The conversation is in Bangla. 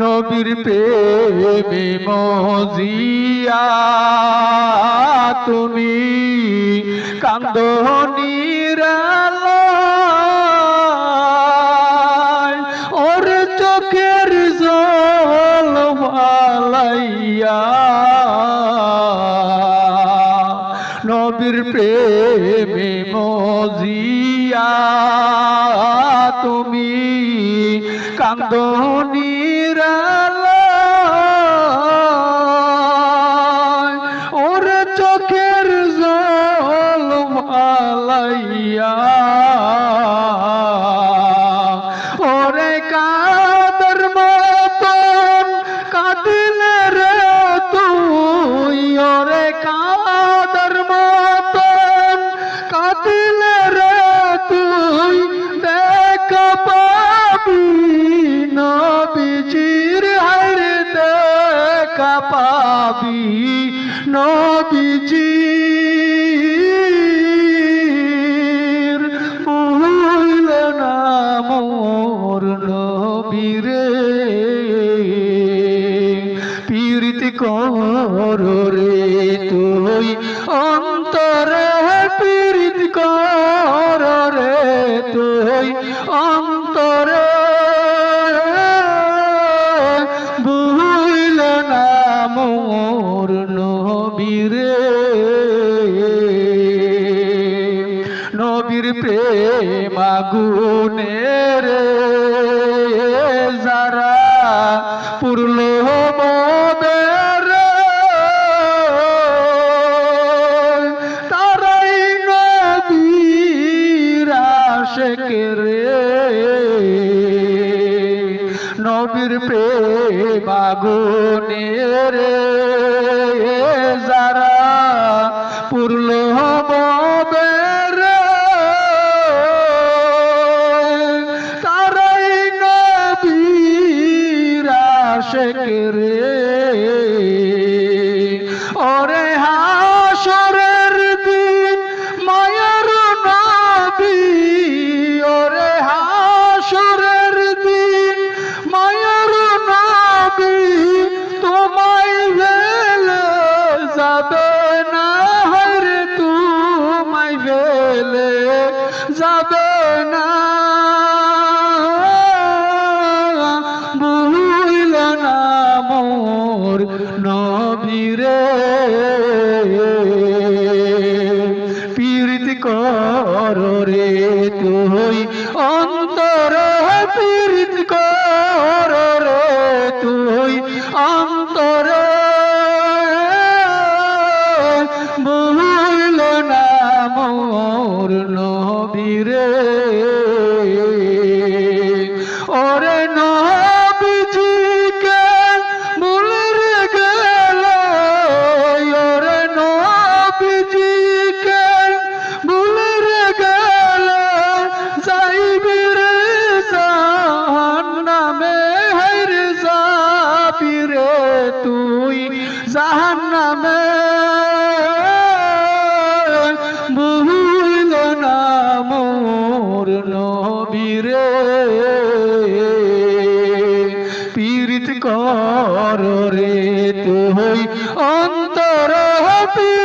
নবীরে প্রেমে মজিয়া তুমি কান্দ নিরালায় ওর চোখের জল ভালাইয়া নবীর প্রেমে মজিয়া তুমি কান্দনি ওর চোখের জল মালাইয়া ওরে কাদর পাবি ভুল না রে তুই অন্তরে পীড়িত কর রে তুই অন্তরে নবীর প্রেম আগুনে রে। যারা পুরল তারাই নবীর আশেক রে। নবীর প্রেম আগুনে রে। যারা পুরল মদের রে কর রে তুই অন্তর পীড়িত কর রে তুই অন্তরে ভুল না মোর নবীরে ওরে নবীজিকে নবীরে। পীড়িত কর রে তুই অন্তর হবি